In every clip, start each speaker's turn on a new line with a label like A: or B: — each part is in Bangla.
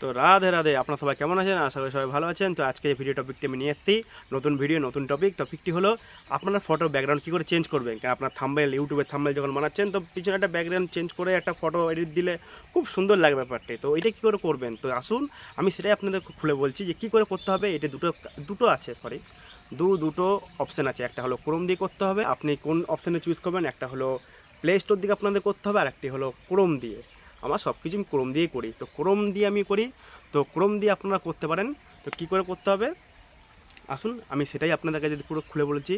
A: তো রাধে রাধে। আপনার সবাই কেমন আছেন? আশা করি সবাই ভালো আছেন। তো আজকে এই ভিডিও টপিকটি আমি নিয়ে এসেছি, নতুন ভিডিও নতুন টপিক টপিকটি হলো আপনারা ফটো ব্যাকগ্রাউন্ড কী করে চেঞ্জ করবেন? কারণ আপনার থাম্বেল ইউটিউবের থাম্বেল যখন বানাচ্ছেন, তো পিছনে একটা ব্যাকগ্রাউন্ড চেঞ্জ করে একটা ফটো এডিট দিলে খুব সুন্দর লাগবে ব্যাপারটি। তো এটা কী করে করবেন? তো আসুন, আমি সেটাই আপনাদের খুলে বলছি যে কী করে করতে হবে, এটা দুটো দুটো আছে সরি দু, দুটো অপশান আছে। একটা হলো ক্রোম দিয়ে করতে হবে। আপনি কোন অপশানে চুজ করবেন? একটা হলো প্লে স্টোর দিকে আপনাদের করতে হবে, আর একটি হলো ক্রোম দিয়ে। আমার সব কিছু আমি ক্রোম দিয়েই করি। তো ক্রোম দিয়ে আমি করি, তো ক্রোম দিয়ে আপনারা করতে পারেন। তো কী করে করতে হবে? আসুন, আমি সেটাই আপনাদের কাছে পুরো খুলে বলেছি।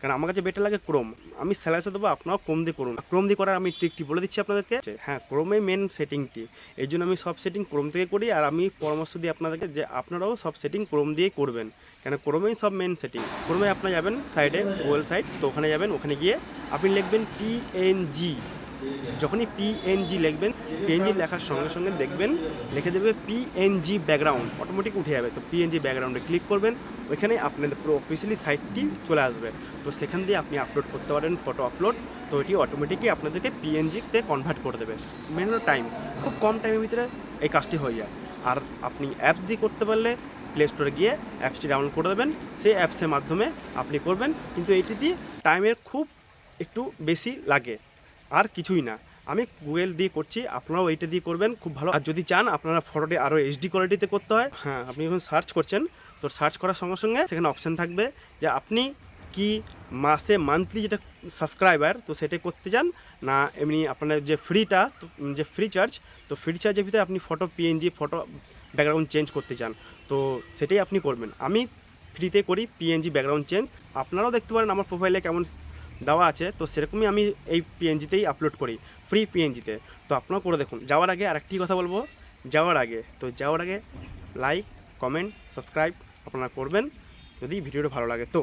A: কারণ আমার কাছে বেটার লাগে ক্রোম। আমি স্যালাইসে দেবো, আপনারাও ক্রোম দিয়ে করুন। ক্রোম দিয়ে করার আমি ট্রিকটি বলে দিচ্ছি আপনাদেরকে। হ্যাঁ ক্রোমে মেন সেটিংটি এই জন্য আমি সব সেটিং ক্রোম থেকে করি আর আমি পরামর্শ দিই আপনাদেরকে যে আপনারাও সব সেটিং ক্রোম দিয়েই করবেন। কেন ক্রোমেই সব মেন সেটিং ক্রোমে আপনারা যাবেন সাইডে গুগল সাইট তো ওখানে যাবেন, ওখানে গিয়ে আপনি লিখবেন পিএনজি যখনই পিএনজি লিখবেন পিএনজি লেখার সঙ্গে সঙ্গে দেখবেন, লিখে দেবে পিএনজি ব্যাকগ্রাউন্ড অটোমেটিক উঠে যাবে। তো পিএনজি ব্যাকগ্রাউন্ডে ক্লিক করবেন, ওইখানে আপনাদের পুরো অফিসিয়ালি সাইটটি চলে আসবে। তো সেখান দিয়ে আপনি আপলোড করতে পারেন ফটো আপলোড তো এটি অটোমেটিকই আপনাদেরকে পিএনজিতে কনভার্ট করে দেবে। মেন টাইম খুব কম টাইমের ভিতরে এই কাজটি হয়ে যায়। আর আপনি অ্যাপস দিয়ে করতে পারলে প্লে স্টোরে গিয়ে অ্যাপসটি ডাউনলোড করে দেবেন। সেই অ্যাপসের মাধ্যমে আপনি করবেন, কিন্তু এটি দিয়ে টাইমের খুব একটু বেশি লাগে। আর কিছুই না। আমি গুগল দিয়ে করছি, আপনারাও এইটা দিয়ে করবেন, খুব ভালো। আর যদি চান, আপনারা ফটোটি আরও এইচডি কোয়ালিটিতে করতে হয়। হ্যাঁ আপনি যখন সার্চ করছেন, তো সার্চ করার সঙ্গে সঙ্গে সেখানে অপশান থাকবে যে আপনি কি মাসে মান্থলি যেটা সাবস্ক্রাইবার তো সেটা করতে চান। না, এমনি আপনার যে ফ্রিটা যে ফ্রি চার্জ তো ফ্রি চার্জের ভিতরে আপনি photo PNG photo background change করতে চান। তো সেটাই আপনি করবেন। আমি ফ্রিতে করি পিএনজি ব্যাকগ্রাউন্ড চেঞ্জ আপনারাও দেখতে পারেন আমার প্রোফাইলে কেমন দেওয়া আছে, তো সেরকমই আমি এই পিএনজিতেই আপলোড করি ফ্রি পিএনজিতে তো। আপনারা করে দেখুন। যাওয়ার আগে আরেকটি কথা বলব, যাওয়ার আগে, তো যাওয়ার আগে লাইক কমেন্ট সাবস্ক্রাইব আপনারা করবেন, যদি ভিডিওটা ভালো লাগে তো।